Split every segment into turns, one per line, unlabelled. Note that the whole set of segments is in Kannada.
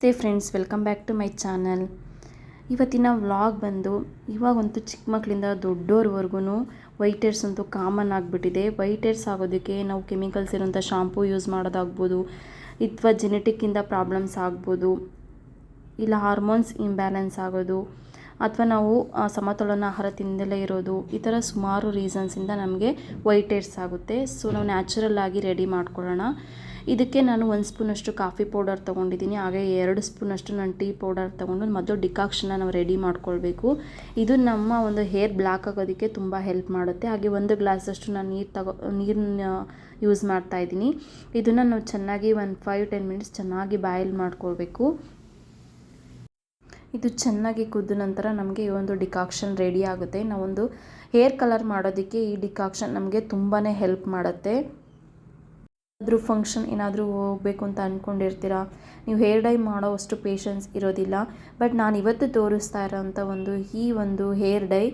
ನಮಸ್ತೆ friends welcome back to my channel ಇವತ್ತಿನ ವ್ಲಾಗ್ ಬಂದು ಇವಾಗಂತೂ ಚಿಕ್ಕ ಮಕ್ಕಳಿಂದ ದೊಡ್ಡೋರ್ವರೆಗೂ ವೈಟ್ ಏರ್ಸ್ ಅಂತೂ ಕಾಮನ್ ಆಗಿಬಿಟ್ಟಿದೆ. ವೈಟ್ ಏರ್ಸ್ ಆಗೋದಕ್ಕೆ ನಾವು ಕೆಮಿಕಲ್ಸ್ ಇರೋಂಥ ಶಾಂಪೂ ಯೂಸ್ ಮಾಡೋದಾಗ್ಬೋದು ಅಥವಾ ಜೆನೆಟಿಕ್ಕಿಂದ ಪ್ರಾಬ್ಲಮ್ಸ್ ಆಗ್ಬೋದು, ಇಲ್ಲ ಹಾರ್ಮೋನ್ಸ್ ಇಂಬ್ಯಾಲೆನ್ಸ್ ಆಗೋದು, ಅಥವಾ ನಾವು ಸಮತೋಲನ ಆಹಾರ ತಿಂದಲೇ ಇರೋದು, ಈ ಥರ ಸುಮಾರು ರೀಸನ್ಸಿಂದ ನಮಗೆ ವೈಟ್ ಏರ್ಸ್ ಆಗುತ್ತೆ. ಸೊ ನಾವು ನ್ಯಾಚುರಲ್ ಆಗಿ ರೆಡಿ ಮಾಡ್ಕೊಳ್ಳೋಣ. ಇದಕ್ಕೆ ನಾನು ಒಂದು ಸ್ಪೂನಷ್ಟು ಕಾಫಿ ಪೌಡರ್ ತೊಗೊಂಡಿದ್ದೀನಿ. ಹಾಗೆ ಎರಡು ಸ್ಪೂನಷ್ಟು ನಾನು ಟೀ ಪೌಡರ್ ತೊಗೊಂಡು ಮೊದಲು ಡಿಕಾಕ್ಷನ್ನ ನಾವು ರೆಡಿ ಮಾಡ್ಕೊಳ್ಬೇಕು. ಇದು ನಮ್ಮ ಒಂದು ಹೇರ್ ಬ್ಲ್ಯಾಕ್ ಆಗೋದಕ್ಕೆ ತುಂಬ ಹೆಲ್ಪ್ ಮಾಡುತ್ತೆ. ಹಾಗೆ ಒಂದು ಗ್ಲಾಸಷ್ಟು ನಾನು ನೀರು ತಗೋ, ನೀರನ್ನ ಯೂಸ್ ಮಾಡ್ತಾ ಇದ್ದೀನಿ. ಇದನ್ನು ನಾವು ಚೆನ್ನಾಗಿ ಒಂದು ಫೈವ್ ಟೆನ್ ಮಿನಿಟ್ಸ್ ಚೆನ್ನಾಗಿ ಬಾಯ್ಲ್ ಮಾಡ್ಕೊಳ್ಬೇಕು. ಇದು ಚೆನ್ನಾಗಿ ಕುದ್ದ ನಂತರ ನಮಗೆ ಈ ಒಂದು ಡಿಕಾಕ್ಷನ್ ರೆಡಿ ಆಗುತ್ತೆ. ನಾವೊಂದು ಹೇರ್ ಕಲರ್ ಮಾಡೋದಕ್ಕೆ ಈ ಡಿಕಾಕ್ಷನ್ ನಮಗೆ ತುಂಬಾ ಹೆಲ್ಪ್ ಮಾಡುತ್ತೆ. ಏನಾದರೂ ಫಂಕ್ಷನ್ ಏನಾದರೂ ಹೋಗಬೇಕು ಅಂತ ಅಂದ್ಕೊಂಡಿರ್ತೀರಾ ನೀವು ಹೇರ್ ಡೈ ಮಾಡೋ ಅಷ್ಟು ಪೇಷನ್ಸ್ ಇರೋದಿಲ್ಲ. ಬಟ್ ನಾನು ಇವತ್ತು ತೋರಿಸ್ತಾ ಇರೋಂಥ ಒಂದು, ಈ ಒಂದು ಹೇರ್ ಡೈ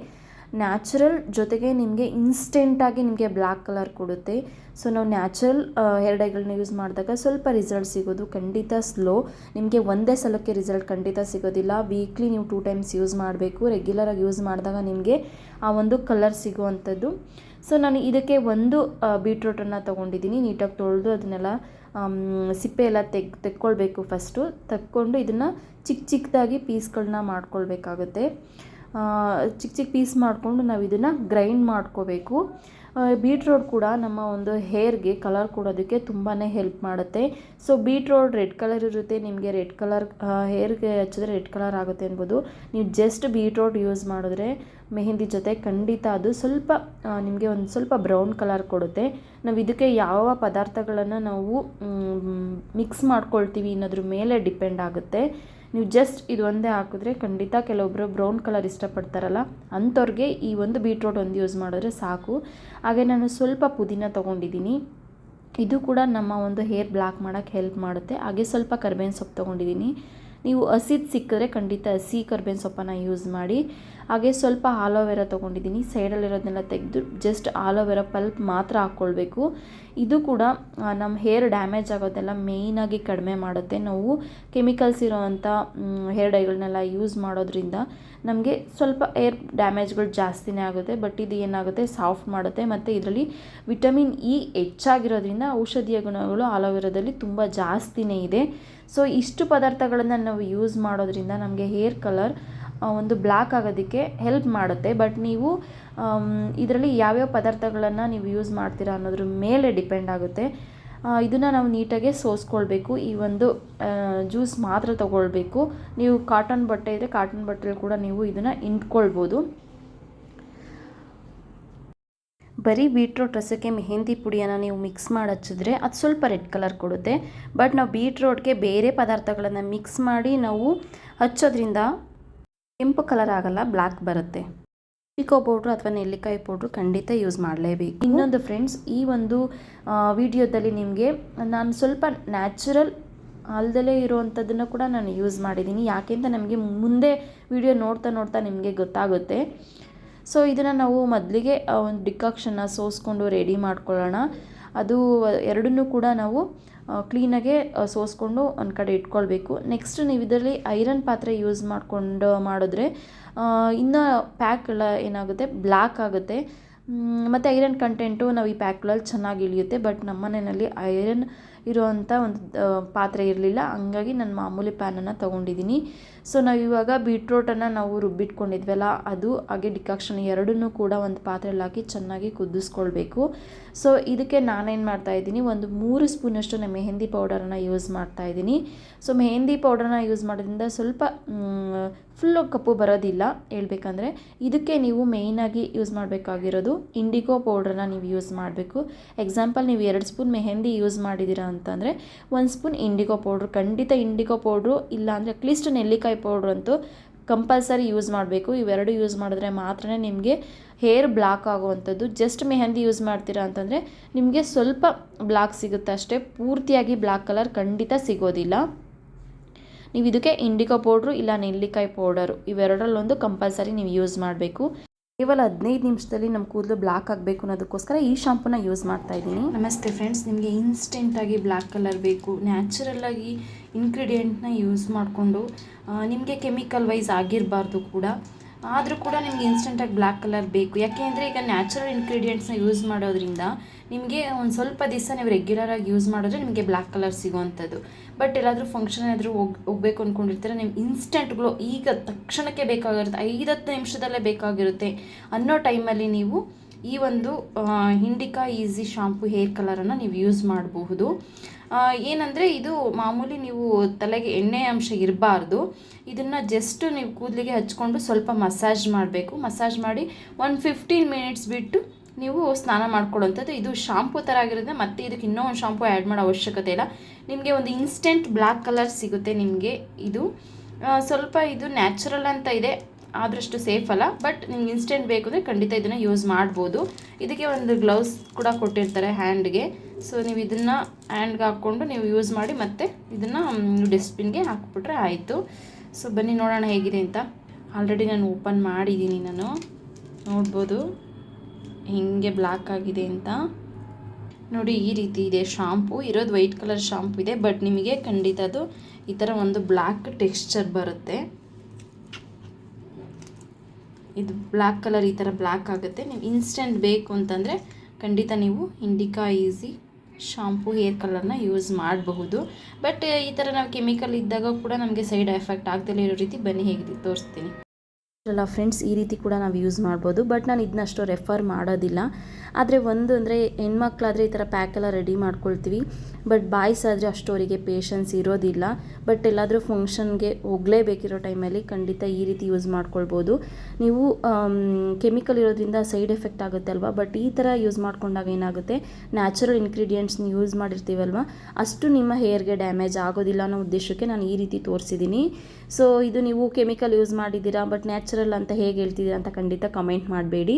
ನ್ಯಾಚುರಲ್ ಜೊತೆಗೆ ನಿಮಗೆ ಇನ್ಸ್ಟೆಂಟಾಗಿ ನಿಮಗೆ ಬ್ಲ್ಯಾಕ್ ಕಲರ್ ಕೊಡುತ್ತೆ. ಸೊ ನಾವು ನ್ಯಾಚುರಲ್ ಹೇರ್ ಡೈಗಳನ್ನ ಯೂಸ್ ಮಾಡಿದಾಗ ಸ್ವಲ್ಪ ರಿಸಲ್ಟ್ ಸಿಗೋದು ಖಂಡಿತ ಸ್ಲೋ ನಿಮಗೆ ಒಂದೇ ಸಲಕ್ಕೆ ರಿಸಲ್ಟ್ ಖಂಡಿತ ಸಿಗೋದಿಲ್ಲ. ವೀಕ್ಲಿ ನೀವು ಟೂ ಟೈಮ್ಸ್ ಯೂಸ್ ಮಾಡಬೇಕು. ರೆಗ್ಯುಲರಾಗಿ ಯೂಸ್ ಮಾಡಿದಾಗ ನಿಮಗೆ ಆ ಒಂದು ಕಲರ್ ಸಿಗುವಂಥದ್ದು. ಸೊ ನಾನು ಇದಕ್ಕೆ ಒಂದು ಬೀಟ್ರೂಟನ್ನು ತೊಗೊಂಡಿದ್ದೀನಿ. ನೀಟಾಗಿ ತೊಳೆದು ಅದನ್ನೆಲ್ಲ ಸಿಪ್ಪೆ ಎಲ್ಲ ತೆಗ್, ತೆಕ್ಕೊಳ್ಬೇಕು ಫಸ್ಟು ತಕ್ಕೊಂಡು ಇದನ್ನು ಚಿಕ್ಕ ಚಿಕ್ಕದಾಗಿ ಪೀಸ್ಗಳನ್ನ ಮಾಡ್ಕೊಳ್ಬೇಕಾಗುತ್ತೆ. ಚಿಕ್ಕ ಚಿಕ್ಕ ಪೀಸ್ ಮಾಡಿಕೊಂಡು ನಾವು ಇದನ್ನು ಗ್ರೈಂಡ್ ಮಾಡ್ಕೋಬೇಕು. ಬೀಟ್ರೋಟ್ ಕೂಡ ನಮ್ಮ ಒಂದು ಹೇರ್ಗೆ ಕಲರ್ ಕೊಡೋದಕ್ಕೆ ತುಂಬಾ ಹೆಲ್ಪ್ ಮಾಡುತ್ತೆ. ಸೊ ಬೀಟ್ರೋಟ್ ರೆಡ್ ಕಲರ್ ಇರುತ್ತೆ. ನಿಮಗೆ ರೆಡ್ ಕಲರ್ ಹೇರ್ಗೆ ಹಚ್ಚಿದ್ರೆ ರೆಡ್ ಕಲರ್ ಆಗುತ್ತೆ ಅನ್ಬೋದು. ನೀವು ಜಸ್ಟ್ ಬೀಟ್ರೋಟ್ ಯೂಸ್ ಮಾಡಿದ್ರೆ ಮೆಹಂದಿ ಜೊತೆ ಖಂಡಿತ ಅದು ಸ್ವಲ್ಪ ನಿಮಗೆ ಒಂದು ಸ್ವಲ್ಪ ಬ್ರೌನ್ ಕಲರ್ ಕೊಡುತ್ತೆ. ನಾವು ಇದಕ್ಕೆ ಯಾವ ಪದಾರ್ಥಗಳನ್ನು ನಾವು ಮಿಕ್ಸ್ ಮಾಡ್ಕೊಳ್ತೀವಿ ಅನ್ನೋದ್ರ ಮೇಲೆ ಡಿಪೆಂಡ್ ಆಗುತ್ತೆ. ನೀವು ಜಸ್ಟ್ ಇದು ಒಂದೇ ಹಾಕಿದ್ರೆ ಖಂಡಿತ ಕೆಲವೊಬ್ಬರು ಬ್ರೌನ್ ಕಲರ್ ಇಷ್ಟಪಡ್ತಾರಲ್ಲ, ಅಂಥವ್ರಿಗೆ ಈ ಒಂದು ಬೀಟ್ರೋಟ್ ಒಂದು ಯೂಸ್ ಮಾಡಿದ್ರೆ ಸಾಕು. ಹಾಗೆ ನಾನು ಸ್ವಲ್ಪ ಪುದೀನ ತೊಗೊಂಡಿದ್ದೀನಿ. ಇದು ಕೂಡ ನಮ್ಮ ಒಂದು ಹೇರ್ ಬ್ಲ್ಯಾಕ್ ಮಾಡೋಕ್ಕೆ ಹೆಲ್ಪ್ ಮಾಡುತ್ತೆ. ಹಾಗೆ ಸ್ವಲ್ಪ ಕರ್ಬೇವಿನ ಸೊಪ್ಪು ತೊಗೊಂಡಿದ್ದೀನಿ. ನೀವು ಹಸಿದು ಸಿಕ್ಕಿದ್ರೆ ಖಂಡಿತ ಹಸಿ ಕರ್ಬೇವಿನ ಸೊಪ್ಪನ್ನು ಯೂಸ್ ಮಾಡಿ. ಹಾಗೆ ಸ್ವಲ್ಪ ಆಲೋವೆರಾ ತೊಗೊಂಡಿದ್ದೀನಿ. ಸೈಡಲ್ಲಿರೋದನ್ನೆಲ್ಲ ತೆಗೆದು ಜಸ್ಟ್ ಆಲೋವೆರಾ ಪಲ್ಪ್ ಮಾತ್ರ ಹಾಕ್ಕೊಳ್ಬೇಕು. ಇದು ಕೂಡ ನಮ್ಮ ಹೇರ್ ಡ್ಯಾಮೇಜ್ ಆಗೋದೆಲ್ಲ ಮೇಯ್ನಾಗಿ ಕಡಿಮೆ ಮಾಡುತ್ತೆ. ನಾವು ಕೆಮಿಕಲ್ಸ್ ಇರೋವಂಥ ಹೇರ್ ಡೈಗಳನ್ನೆಲ್ಲ ಯೂಸ್ ಮಾಡೋದ್ರಿಂದ ನಮಗೆ ಸ್ವಲ್ಪ ಏರ್ ಡ್ಯಾಮೇಜ್ಗಳು ಜಾಸ್ತಿನೇ ಆಗುತ್ತೆ. ಬಟ್ ಇದು ಏನಾಗುತ್ತೆ ಸಾಫ್ಟ್ ಮಾಡುತ್ತೆ. ಮತ್ತು ಇದರಲ್ಲಿ ವಿಟಮಿನ್ ಇ ಹೆಚ್ಚಾಗಿರೋದ್ರಿಂದ ಔಷಧೀಯ ಗುಣಗಳು ಆಲೋವೆರಾದಲ್ಲಿ ತುಂಬ ಜಾಸ್ತಿನೇ ಇದೆ. ಸೊ ಇಷ್ಟು ಪದಾರ್ಥಗಳನ್ನು ನಾವು ಯೂಸ್ ಮಾಡೋದ್ರಿಂದ ನಮಗೆ ಹೇರ್ ಕಲರ್ ಒಂದು ಬ್ಲ್ಯಾಕ್ ಆಗೋದಕ್ಕೆ ಹೆಲ್ಪ್ ಮಾಡುತ್ತೆ. ಬಟ್ ನೀವು ಇದರಲ್ಲಿ ಯಾವ್ಯಾವ ಪದಾರ್ಥಗಳನ್ನು ನೀವು ಯೂಸ್ ಮಾಡ್ತೀರಾ ಅನ್ನೋದ್ರ ಮೇಲೆ ಡಿಪೆಂಡ್ ಆಗುತ್ತೆ. ಇದನ್ನು ನಾವು ನೀಟಾಗಿ ಸೋಸ್ಕೊಳ್ಬೇಕು. ಈ ಒಂದು ಜ್ಯೂಸ್ ಮಾತ್ರ ತಗೊಳ್ಬೇಕು. ನೀವು ಕಾಟನ್ ಬಟ್ಟೆ ಇದ್ದರೆ ಕಾಟನ್ ಬಟ್ಟೆಯಲ್ಲಿ ಕೂಡ ನೀವು ಇದನ್ನು ಇಂಟ್ಕೊಳ್ಬೋದು ಬರೀ ಬೀಟ್ರೋಟ್ ರಸಕ್ಕೆ ಮೆಹಂದಿ ಪುಡಿಯನ್ನು ನೀವು ಮಿಕ್ಸ್ ಮಾಡಿ ಹಚ್ಚಿದ್ರೆ ಅದು ಸ್ವಲ್ಪ ರೆಡ್ ಕಲರ್ ಕೊಡುತ್ತೆ. ಬಟ್ ನಾವು ಬೀಟ್ರೋಟ್ಗೆ ಬೇರೆ ಪದಾರ್ಥಗಳನ್ನು ಮಿಕ್ಸ್ ಮಾಡಿ ನಾವು ಹಚ್ಚೋದ್ರಿಂದ ಕೆಂಪು ಕಲರ್ ಆಗಲ್ಲ ಬ್ಲ್ಯಾಕ್ ಬರುತ್ತೆ. ಪಿಕೋ ಪೌಡ್ರು ಅಥವಾ ನೆಲ್ಲಿಕಾಯಿ ಪೌಡ್ರು ಖಂಡಿತ ಯೂಸ್ ಮಾಡಲೇಬೇಕು. ಇನ್ನೊಂದು ಫ್ರೆಂಡ್ಸ್ ಈ ಒಂದು ವಿಡಿಯೋದಲ್ಲಿ ನಿಮಗೆ ನಾನು ಸ್ವಲ್ಪ ನ್ಯಾಚುರಲ್ ಅಲ್ದಲೇ ಇರುವಂಥದ್ದನ್ನು ಕೂಡ ನಾನು ಯೂಸ್ ಮಾಡಿದ್ದೀನಿ ಯಾಕೆಂತ ನಮಗೆ ಮುಂದೆ ವಿಡಿಯೋ ನೋಡ್ತಾ ನೋಡ್ತಾ ನಿಮಗೆ ಗೊತ್ತಾಗುತ್ತೆ. ಸೊ ಇದನ್ನು ನಾವು ಮೊದಲಿಗೆ ಒಂದು ಡಿಕಾಕ್ಷನ್ನ ಸೋಸ್ಕೊಂಡು ರೆಡಿ ಮಾಡ್ಕೊಳ್ಳೋಣ. ಅದು ಎರಡನ್ನೂ ಕೂಡ ನಾವು ಕ್ಲೀನಾಗೆ ಸೋಸ್ಕೊಂಡು ಒಂದು ಕಡೆ ಇಟ್ಕೊಳ್ಬೇಕು. ನೆಕ್ಸ್ಟ್ ನೀವು ಇದರಲ್ಲಿ ಐರನ್ ಪಾತ್ರೆ ಯೂಸ್ ಮಾಡಿಕೊಂಡು ಮಾಡಿದ್ರೆ ಇನ್ನು ಪ್ಯಾಕ್ ಎಲ್ಲ ಏನಾಗುತ್ತೆ ಬ್ಲ್ಯಾಕ್ ಆಗುತ್ತೆ. ಮತ್ತು ಐರನ್ ಕಂಟೆಂಟು ನಾವು ಈ ಪ್ಯಾಕ್ಗಳಲ್ಲಿ ಚೆನ್ನಾಗಿ ಇಳಿಯುತ್ತೆ ಬಟ್ ನಮ್ಮ ಮನೆಯಲ್ಲಿ ಐರನ್ ಇರುವಂಥ ಒಂದು ಪಾತ್ರೆ ಇರಲಿಲ್ಲ. ಹಂಗಾಗಿ ನಾನು ಮಾಮೂಲಿ ಪ್ಯಾನನ್ನು ತೊಗೊಂಡಿದ್ದೀನಿ ಸೊ ನಾವು ಇವಾಗ ಬೀಟ್ರೋಟನ್ನು ನಾವು ರುಬ್ಬಿಟ್ಕೊಂಡಿದ್ವಲ್ಲ, ಅದು, ಹಾಗೆ ಡಿಕಾಕ್ಷನ್ ಎರಡನ್ನೂ ಕೂಡ ಒಂದು ಪಾತ್ರೆಯಲ್ಲಿ ಹಾಕಿ ಚೆನ್ನಾಗಿ ಕುದಿಸ್ಕೊಳ್ಬೇಕು. ಸೊ ಇದಕ್ಕೆ ನಾನೇನು ಮಾಡ್ತಾಯಿದ್ದೀನಿ ಒಂದು ಮೂರು ಸ್ಪೂನಷ್ಟು ನಾನು ಮೆಹಂದಿ ಪೌಡರನ್ನು ಯೂಸ್ ಮಾಡ್ತಾ ಇದ್ದೀನಿ. ಸೊ ಮೆಹಂದಿ ಪೌಡರ್ನ ಯೂಸ್ ಮಾಡೋದ್ರಿಂದ ಸ್ವಲ್ಪ ಫುಲ್ಲು ಕಪ್ಪು ಬರೋದಿಲ್ಲ. ಹೇಳ್ಬೇಕಂದ್ರೆ, ಇದಕ್ಕೆ ನೀವು ಮೇಯ್ನಾಗಿ ಯೂಸ್ ಮಾಡಬೇಕಾಗಿರೋದು ಇಂಡಿಗೋ ಪೌಡ್ರನ್ನ ನೀವು ಯೂಸ್ ಮಾಡಬೇಕು. ಎಕ್ಸಾಂಪಲ್ ನೀವು ಎರಡು ಸ್ಪೂನ್ ಮೆಹಂದಿ ಯೂಸ್ ಮಾಡಿದ್ದೀರಾ ಅಂತಂದರೆ ಒಂದು ಸ್ಪೂನ್ ಇಂಡಿಗೋ ಪೌಡ್ರು, ಖಂಡಿತ ಇಂಡಿಗೋ ಪೌಡ್ರು, ಇಲ್ಲ ಅಂದರೆ ಅಟ್ಲೀಸ್ಟ್ ನೆಲ್ಲಿಕಾಯಿ ಪೌಡ್ರ್ ಅಂತೂ ಕಂಪಲ್ಸರಿ ಯೂಸ್ ಮಾಡಬೇಕು. ಇವೆರಡು ಯೂಸ್ ಮಾಡಿದ್ರೆ ಮಾತ್ರ ನಿಮಗೆ ಹೇರ್ ಬ್ಲಾಕ್ ಆಗುವಂಥದ್ದು. ಜಸ್ಟ್ ಮೆಹಂದಿ ಯೂಸ್ ಮಾಡ್ತೀರಾ ಅಂತಂದರೆ ನಿಮಗೆ ಸ್ವಲ್ಪ ಬ್ಲಾಕ್ ಸಿಗುತ್ತೆ ಅಷ್ಟೇ. ಪೂರ್ತಿಯಾಗಿ ಬ್ಲ್ಯಾಕ್ ಕಲರ್ ಖಂಡಿತ ಸಿಗೋದಿಲ್ಲ. ನೀವು ಇದಕ್ಕೆ ಇಂಡಿಗೋ ಪೌಡ್ರು, ಇಲ್ಲ ನೆಲ್ಲಿಕಾಯಿ ಪೌಡರು, ಇವೆರಡರಲ್ಲೊಂದು ಕಂಪಲ್ಸರಿ ನೀವು ಯೂಸ್ ಮಾಡಬೇಕು. ಕೇವಲ ಹದಿನೈದು ನಿಮಿಷದಲ್ಲಿ ನಮ್ಮ ಕೂದಲು ಬ್ಲ್ಯಾಕ್ ಆಗಬೇಕು ಅನ್ನೋದಕ್ಕೋಸ್ಕರ ಈ ಶಾಂಪೂನ ಯೂಸ್ ಮಾಡ್ತಾ ಇದ್ದೀನಿ. ನಮಸ್ತೆ ಫ್ರೆಂಡ್ಸ್, ನಿಮಗೆ ಇನ್ಸ್ಟೆಂಟಾಗಿ ಬ್ಲ್ಯಾಕ್ ಕಲರ್ ಬೇಕು. ನ್ಯಾಚುರಲ್ಲಾಗಿ ಇಂಗ್ರೀಡಿಯೆಂಟ್ನ ಯೂಸ್ ಮಾಡಿಕೊಂಡು ನಿಮಗೆ ಕೆಮಿಕಲ್ ವೈಸ್ ಆಗಿರಬಾರ್ದು ಕೂಡ. ಆದರೂ ಕೂಡ ನಿಮಗೆ ಇನ್ಸ್ಟೆಂಟಾಗಿ ಬ್ಲ್ಯಾಕ್ ಕಲರ್ ಬೇಕು. ಯಾಕೆ ಅಂದರೆ ಈಗ ನ್ಯಾಚುರಲ್ ಇಂಗ್ರೀಡಿಯೆಂಟ್ಸ್ನ ಯೂಸ್ ಮಾಡೋದ್ರಿಂದ ನಿಮಗೆ ಒಂದು ಸ್ವಲ್ಪ ದಿವಸ ನೀವು ರೆಗ್ಯುಲರಾಗಿ ಯೂಸ್ ಮಾಡಿದ್ರೆ ನಿಮಗೆ ಬ್ಲ್ಯಾಕ್ ಕಲರ್ ಸಿಗುವಂಥದ್ದು ಬಟ್ ಎಲ್ಲಾದರೂ ಫಂಕ್ಷನ್ ಏನಾದರೂ ಹೋಗಿ, ಹೋಗ್ಬೇಕು ಅಂದ್ಕೊಂಡಿರ್ತೀರಾ ನೀವು ಇನ್ಸ್ಟೆಂಟ್ ಗ್ಲೋ ಈಗ ತಕ್ಷಣಕ್ಕೆ ಬೇಕಾಗಿರುತ್ತೆ, ಐದತ್ತು ನಿಮಿಷದಲ್ಲೇ ಬೇಕಾಗಿರುತ್ತೆ ಅನ್ನೋ ಟೈಮಲ್ಲಿ ನೀವು ಈ ಒಂದು ಹಿಂಡಿಕಾ ಈಸಿ ಶಾಂಪು ಹೇರ್ ಕಲರನ್ನು ನೀವು ಯೂಸ್ ಮಾಡಬಹುದು. ಏನಂದರೆ ಇದು ಮಾಮೂಲಿ ನೀವು ತಲೆಗೆ ಎಣ್ಣೆ ಅಂಶ ಇರಬಾರ್ದು. ಇದನ್ನು ಜಸ್ಟ್ ನೀವು ಕೂದಲಿಗೆ ಹಚ್ಕೊಂಡು ಸ್ವಲ್ಪ ಮಸಾಜ್ ಮಾಡಬೇಕು. ಮಸಾಜ್ ಮಾಡಿ ಒಂದು ಫಿಫ್ಟೀನ್ ಮಿನಿಟ್ಸ್ ಬಿಟ್ಟು ನೀವು ಸ್ನಾನ ಮಾಡ್ಕೊಳ್ಳೋಂಥದ್ದು ಇದು ಶಾಂಪೂ ಥರ ಆಗಿರೋದ್ರಿಂದ ಮತ್ತೆ ಇದಕ್ಕೆ ಇನ್ನೂ ಒಂದು ಶಾಂಪೂ ಆ್ಯಡ್ ಮಾಡೋ ಅವಶ್ಯಕತೆ ಇಲ್ಲ. ನಿಮಗೆ ಒಂದು ಇನ್ಸ್ಟೆಂಟ್ ಬ್ಲ್ಯಾಕ್ ಕಲರ್ ಸಿಗುತ್ತೆ ನಿಮಗೆ. ಇದು ಸ್ವಲ್ಪ ಇದು ನ್ಯಾಚುರಲ್ ಅಂತ ಇದೆ. ಆದಷ್ಟು ಸೇಫ್ ಅಲ್ಲ ಬಟ್ ನಿಮ್ಗೆ ಇನ್ಸ್ಟೆಂಟ್ ಬೇಕು ಅಂದರೆ ಖಂಡಿತ ಇದನ್ನು ಯೂಸ್ ಮಾಡ್ಬೋದು. ಇದಕ್ಕೆ ಒಂದು ಗ್ಲೌಸ್ ಕೂಡ ಕೊಟ್ಟಿರ್ತಾರೆ ಹ್ಯಾಂಡ್ಗೆ ಸೊ ನೀವು ಇದನ್ನು ಹ್ಯಾಂಡ್ಗೆ ಹಾಕ್ಕೊಂಡು ನೀವು ಯೂಸ್ ಮಾಡಿ ಮತ್ತೆ ಇದನ್ನು ಡಸ್ಟ್ಬಿನ್ಗೆ ಹಾಕ್ಬಿಟ್ರೆ ಆಯಿತು. ಸೊ ಬನ್ನಿ ನೋಡೋಣ ಹೇಗಿದೆ ಅಂತ. ಆಲ್ರೆಡಿ ನಾನು ಓಪನ್ ಮಾಡಿದ್ದೀನಿ ನಾನು. ನೋಡ್ಬೋದು. ಹೇಗೆ ಬ್ಲ್ಯಾಕ್ ಆಗಿದೆ ಅಂತ. ನೋಡಿ, ಈ ರೀತಿ ಇದೆ ಶಾಂಪು ಇರೋದು ವೈಟ್ ಕಲರ್ ಶಾಂಪು ಇದೆ ಬಟ್ ನಿಮಗೆ ಖಂಡಿತ ಅದು ಈ ಥರ ಒಂದು ಬ್ಲ್ಯಾಕ್ ಟೆಕ್ಸ್ಚರ್ ಬರುತ್ತೆ. ಇದು ಬ್ಲ್ಯಾಕ್ ಕಲರ್ ಈ ಥರ ಬ್ಲ್ಯಾಕ್ ಆಗುತ್ತೆ. ನೀವು ಇನ್ಸ್ಟೆಂಟ್ ಬೇಕು ಅಂತಂದರೆ ಖಂಡಿತ ನೀವು ಇಂಡಿಕಾ ಈಸಿ ಶಾಂಪು ಹೇರ್ ಕಲರ್ನ ಯೂಸ್ ಮಾಡಬಹುದು. ಬಟ್ ಈ ಥರ ನಾವು ಕೆಮಿಕಲ್ ಇದ್ದಾಗ ಕೂಡ ನಮಗೆ ಸೈಡ್ ಎಫೆಕ್ಟ್ ಆಗದೇ ಇರೋ ರೀತಿ ಬನ್ನಿ ಹೇಗೆ ತೋರಿಸ್ತೀನಿ. ಅಲ್ಲ ಫ್ರೆಂಡ್ಸ್ ಈ ರೀತಿ ಕೂಡ ನಾವು ಯೂಸ್ ಮಾಡ್ಬೋದು. ಬಟ್ ನಾನು ಇದನ್ನಷ್ಟು ರೆಫರ್ ಮಾಡೋದಿಲ್ಲ. ಆದರೆ ಒಂದು ಅಂದರೆ ಹೆಣ್ಮಕ್ಳಾದರೆ ಈ ಥರ ಪ್ಯಾಕೆಲ್ಲ ರೆಡಿ ಮಾಡ್ಕೊಳ್ತೀವಿ. ಬಟ್ ಬಾಯ್ಸ್ ಆದರೆ ಅಷ್ಟು ಅವರಿಗೆ ಪೇಷನ್ಸ್ ಇರೋದಿಲ್ಲ. ಬಟ್ ಎಲ್ಲಾದರೂ ಫಂಕ್ಷನ್ಗೆ ಹೋಗಲೇಬೇಕಿರೋ ಟೈಮಲ್ಲಿ ಖಂಡಿತ ಈ ರೀತಿ ಯೂಸ್ ಮಾಡ್ಕೊಳ್ಬೋದು. ನೀವು ಕೆಮಿಕಲ್ ಇರೋದ್ರಿಂದ ಸೈಡ್ ಎಫೆಕ್ಟ್ ಆಗುತ್ತೆ ಅಲ್ವಾ? ಬಟ್ ಈ ಥರ ಯೂಸ್ ಮಾಡ್ಕೊಂಡಾಗ ಏನಾಗುತ್ತೆ? ನ್ಯಾಚುರಲ್ ಇಂಗ್ರೀಡಿಯೆಂಟ್ಸ್ನ ಯೂಸ್ ಮಾಡಿರ್ತೀವಲ್ವ? ಅಷ್ಟು ನಿಮ್ಮ ಹೇರ್ಗೆ ಡ್ಯಾಮೇಜ್ ಆಗೋದಿಲ್ಲ ಅನ್ನೋ ಉದ್ದೇಶಕ್ಕೆ ನಾನು ಈ ರೀತಿ ತೋರಿಸಿದ್ದೀನಿ ಸೊ ಇದು ನೀವು ಕೆಮಿಕಲ್ ಯೂಸ್ ಮಾಡಿದ್ದೀರಾ? ಬಟ್ ನ್ಯಾಚುರಲ್ ಅಂತ ಹೇಗೆ ಹೇಳ್ತಿದ್ದೀರಾ ಅಂತ ಖಂಡಿತ ಕಮೆಂಟ್ ಮಾಡಬೇಡಿ.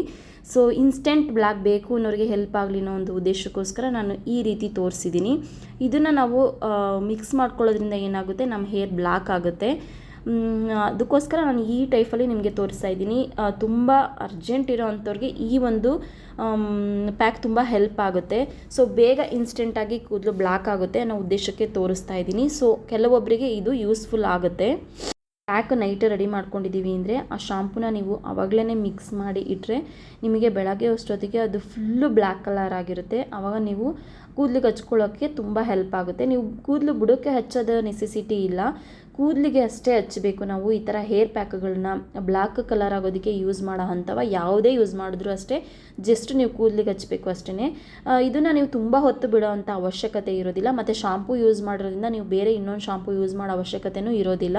ಸೊ ಇನ್ಸ್ಟೆಂಟ್ ಬ್ಲ್ಯಾಕ್ ಬೇಕು ಅನ್ನೋರಿಗೆ ಹೆಲ್ಪ್ ಆಗಲಿ ಅನ್ನೋ ಒಂದು ಉದ್ದೇಶಕ್ಕೋಸ್ಕರ ನಾನು ಈ ರೀತಿ ತೋರಿಸಿದ್ದೀನಿ. ಇದನ್ನು ನಾವು ಮಿಕ್ಸ್ ಮಾಡ್ಕೊಳ್ಳೋದ್ರಿಂದ ಏನಾಗುತ್ತೆ ನಮ್ಮ ಹೇರ್ ಬ್ಲ್ಯಾಕ್ ಆಗುತ್ತೆ. ಅದಕ್ಕೋಸ್ಕರ ನಾನು ಈ ಟೈಪಲ್ಲಿ ನಿಮಗೆ ತೋರಿಸ್ತಾ ಇದ್ದೀನಿ. ತುಂಬ ಅರ್ಜೆಂಟ್ ಇರೋ ಅಂಥವ್ರಿಗೆ ಈ ಒಂದು ಪ್ಯಾಕ್ ತುಂಬ ಹೆಲ್ಪ್ ಆಗುತ್ತೆ. ಸೊ ಬೇಗ ಇನ್ಸ್ಟೆಂಟಾಗಿ ಕೂದಲು ಬ್ಲ್ಯಾಕ್ ಆಗುತ್ತೆ ಅನ್ನೋ ಉದ್ದೇಶಕ್ಕೆ ತೋರಿಸ್ತಾ ಇದ್ದೀನಿ. ಸೊ ಕೆಲವೊಬ್ಬರಿಗೆ ಇದು ಯೂಸ್ಫುಲ್ ಆಗುತ್ತೆ. ಪ್ಯಾಕ್ ನೈಟ್ ರೆಡಿ ಮಾಡ್ಕೊಂಡಿದ್ದೀವಿ ಅಂದರೆ ಆ ಶಾಂಪೂನ ನೀವು ಆವಾಗಲೇ ಮಿಕ್ಸ್ ಮಾಡಿ ಇಟ್ಟರೆ ನಿಮಗೆ ಬೆಳಗ್ಗೆ ಅಷ್ಟೊತ್ತಿಗೆ ಅದು ಫುಲ್ಲು ಬ್ಲ್ಯಾಕ್ ಕಲರ್ ಆಗಿರುತ್ತೆ. ಆವಾಗ ನೀವು ಕೂದಲು ಹಚ್ಕೊಳ್ಳೋಕ್ಕೆ ತುಂಬ ಹೆಲ್ಪ್ ಆಗುತ್ತೆ. ನೀವು ಕೂದಲು ಬುಡಕ್ಕೆ ಹಚ್ಚೋದು ನೆಸೆಸಿಟಿ ಇಲ್ಲ. ಕೂದಲಿಗೆ ಅಷ್ಟೇ ಹಚ್ಚಬೇಕು. ನಾವು ಈ ಥರ ಹೇರ್ ಪ್ಯಾಕ್ಗಳನ್ನ ಬ್ಲ್ಯಾಕ್ ಕಲರ್ ಆಗೋದಕ್ಕೆ ಯೂಸ್ ಮಾಡೋ ಅಂಥವ ಯಾವುದೇ ಯೂಸ್ ಮಾಡಿದ್ರು ಅಷ್ಟೇ ಜಸ್ಟ್ ನೀವು ಕೂದಲಿಗೆ ಹಚ್ಚಬೇಕು ಅಷ್ಟೇ ಇದನ್ನು ನೀವು ತುಂಬ ಹೊತ್ತು ಬಿಡೋ ಅಂಥ ಅವಶ್ಯಕತೆ ಇರೋದಿಲ್ಲ. ಮತ್ತು ಶಾಂಪೂ ಯೂಸ್ ಮಾಡೋದ್ರಿಂದ ನೀವು ಬೇರೆ ಇನ್ನೊಂದು ಶಾಂಪೂ ಯೂಸ್ ಮಾಡೋ ಅವಶ್ಯಕತೆಯೂ ಇರೋದಿಲ್ಲ.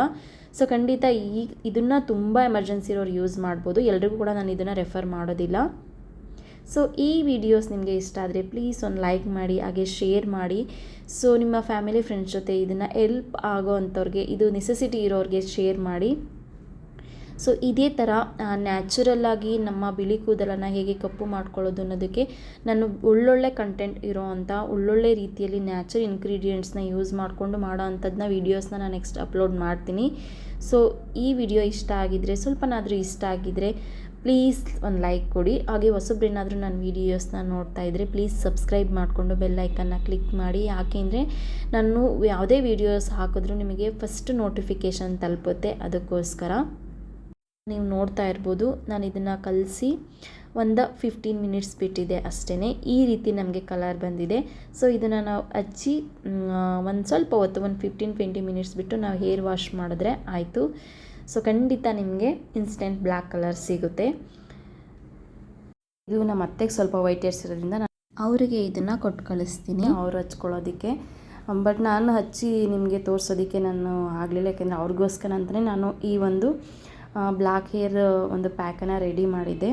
ಸೊ ಖಂಡಿತ ಈ, ಇದನ್ನು ತುಂಬ ಎಮರ್ಜೆನ್ಸಿ ಇರೋರು ಯೂಸ್ ಮಾಡ್ಬೋದು. ಎಲ್ರಿಗೂ ಕೂಡ ನಾನು ಇದನ್ನು ರೆಫರ್ ಮಾಡೋದಿಲ್ಲ. ಸೊ ಈ ವಿಡಿಯೋಸ್ ನಿಮಗೆ ಇಷ್ಟ ಆದರೆ ಪ್ಲೀಸ್ ಒಂದು ಲೈಕ್ ಮಾಡಿ, ಹಾಗೆ ಶೇರ್ ಮಾಡಿ. ಸೊ ನಿಮ್ಮ ಫ್ಯಾಮಿಲಿ ಫ್ರೆಂಡ್ಸ್ ಜೊತೆ ಇದನ್ನು ಎಲ್ಪ್ ಆಗೋ ಅಂಥವ್ರಿಗೆ, ಇದು ನೆಸೆಸಿಟಿ ಇರೋರಿಗೆ ಶೇರ್ ಮಾಡಿ. ಸೊ ಇದೇ ಥರ ನ್ಯಾಚುರಲ್ಲಾಗಿ ನಮ್ಮ ಬಿಳಿ ಕೂದಲನ್ನು ಹೇಗೆ ಕಪ್ಪು ಮಾಡ್ಕೊಳ್ಳೋದು ಅನ್ನೋದಕ್ಕೆ ನಾನು ಒಳ್ಳೊಳ್ಳೆ ಕಂಟೆಂಟ್ ಇರೋ ಅಂಥ ಒಳ್ಳೊಳ್ಳೆ ರೀತಿಯಲ್ಲಿ ನ್ಯಾಚುರಲ್ ಇನ್ಗ್ರೀಡಿಯೆಂಟ್ಸ್ನ ಯೂಸ್ ಮಾಡಿಕೊಂಡು ಮಾಡೋ ಅಂಥದ್ದನ್ನ ವೀಡಿಯೋಸ್ನ ನಾನು ನೆಕ್ಸ್ಟ್ ಅಪ್ಲೋಡ್ ಮಾಡ್ತೀನಿ. ಸೊ ಈ ವಿಡಿಯೋ ಇಷ್ಟ ಆಗಿದ್ದರೆ ಸ್ವಲ್ಪನಾದರೂ ಇಷ್ಟ ಆಗಿದ್ದರೆ ಪ್ಲೀಸ್ ಒಂದು ಲೈಕ್ ಕೊಡಿ. ಹಾಗೆ ಹೊಸಬ್ರೇನಾದರೂ ನನ್ನ ವೀಡಿಯೋಸ್ನ ನೋಡ್ತಾ ಇದ್ದರೆ ಪ್ಲೀಸ್ ಸಬ್ಸ್ಕ್ರೈಬ್ ಮಾಡಿಕೊಂಡು ಬೆಲ್ ಐಕನ್ನ ಕ್ಲಿಕ್ ಮಾಡಿ. ಯಾಕೆಂದರೆ ನಾನು ಯಾವುದೇ ವೀಡಿಯೋಸ್ ಹಾಕಿದ್ರೂ ನಿಮಗೆ ಫಸ್ಟ್ ನೋಟಿಫಿಕೇಷನ್ ತಲುಪುತ್ತೆ. ಅದಕ್ಕೋಸ್ಕರ ನೀವು ನೋಡ್ತಾ ಇರ್ಬೋದು. ನಾನು ಇದನ್ನು ಕಲಸಿ ಒಂದು ಫಿಫ್ಟೀನ್ ಮಿನಿಟ್ಸ್ ಬಿಟ್ಟಿದೆ ಅಷ್ಟೇ ಈ ರೀತಿ ನಮಗೆ ಕಲರ್ ಬಂದಿದೆ. ಸೊ ಇದನ್ನು ನಾವು ಹಚ್ಚಿ ಒಂದು ಸ್ವಲ್ಪ ಹೊತ್ತು, ಒಂದು ಫಿಫ್ಟೀನ್ ಟ್ವೆಂಟಿ ಮಿನಿಟ್ಸ್ ಬಿಟ್ಟು ನಾವು ಹೇರ್ ವಾಶ್ ಮಾಡಿದ್ರೆ ಆಯಿತು. ಸೊ ಖಂಡಿತ ನಿಮಗೆ ಇನ್ಸ್ಟೆಂಟ್ ಬ್ಲ್ಯಾಕ್ ಕಲರ್ ಸಿಗುತ್ತೆ. ಇದು ನಮ್ಮ ಅತ್ತೆಗೆ ಸ್ವಲ್ಪ ವೈಟ್ ಹೇರ್ಸ್ ಇರೋದ್ರಿಂದ ನಾನು ಅವರಿಗೆ ಇದನ್ನು ಕೊಟ್ಟು ಕಳಿಸ್ತೀನಿ. ಅವ್ರು ಹಚ್ಕೊಳ್ಳೋದಕ್ಕೆ. ಬಟ್ ನಾನು ಹಚ್ಚಿ ನಿಮಗೆ ತೋರಿಸೋದಕ್ಕೆ ನಾನು ಆಗಲಿಲ್ಲ. ಯಾಕೆಂದರೆ ಅವ್ರಿಗೋಸ್ಕರ ಅಂತಲೇ ನಾನು ಈ ಒಂದು ಬ್ಲ್ಯಾಕ್ ಹೇರ್ ಒಂದು ಪ್ಯಾಕನ್ನು ರೆಡಿ ಮಾಡಿದ್ದೆ.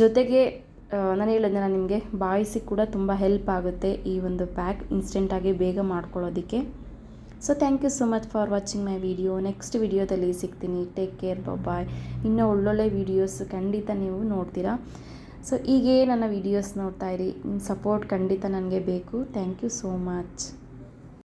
ಜೊತೆಗೆ ನಾನು ಹೇಳಿದ್ದೆ ನಾನು ನಿಮಗೆ ಬಾಯ್ಸಿಗೆ ಕೂಡ ತುಂಬ ಹೆಲ್ಪ್ ಆಗುತ್ತೆ ಈ ಒಂದು ಪ್ಯಾಕ್ ಇನ್ಸ್ಟೆಂಟಾಗಿ ಬೇಗ ಮಾಡ್ಕೊಳ್ಳೋದಕ್ಕೆ. So thank you so much for watching my video next ವಿಡಿಯೋದಲ್ಲಿ ಸಿಗ್ತೀನಿ ಟೇಕ್ ಕೇರ್ ಬಾಯ್ ಇನ್ನೂ ಒಳ್ಳೊಳ್ಳೆ ವೀಡಿಯೋಸ್ ಖಂಡಿತ ನೀವು ನೋಡ್ತೀರಾ ಸೊ ಹೀಗೆ ನನ್ನ ವೀಡಿಯೋಸ್ ನೋಡ್ತಾ ಇರಿ ನಿಮ್ಮ ಸಪೋರ್ಟ್ ಖಂಡಿತ ನನಗೆ ಬೇಕು ಥ್ಯಾಂಕ್ ಯು ಸೋ ಮಚ್